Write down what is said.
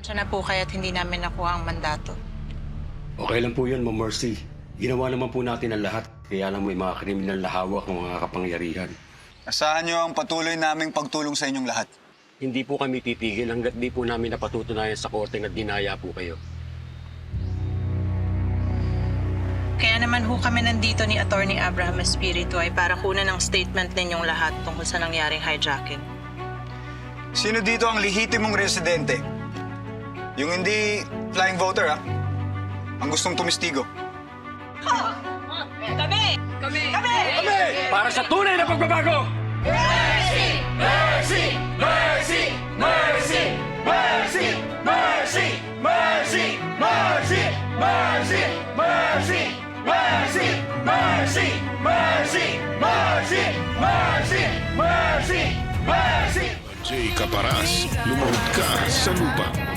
Pasensya na po kaya't hindi namin nakuha ang mandato. Okay lang po yun, Ma'am Mercy. Ginawa naman po natin ang lahat. Kaya lang may mga kriminal na hawak ng mga kapangyarihan. Asahan niyo ang patuloy naming pagtulong sa inyong lahat. Hindi po kami titigil hanggat di po namin napatutunayan sa korte na dinaya po kayo. Kaya naman ho kami nandito ni Attorney Abraham Espiritu ay para kunan ng statement ninyong lahat tungkol sa nangyaring hijacking. Sino dito ang lehitimong residente? Yung hindi flying voter, ha? Ang gustong tumistigo. Para sa tunay na pagbabago! Jay Caparas, lumuhod ka sa lupa.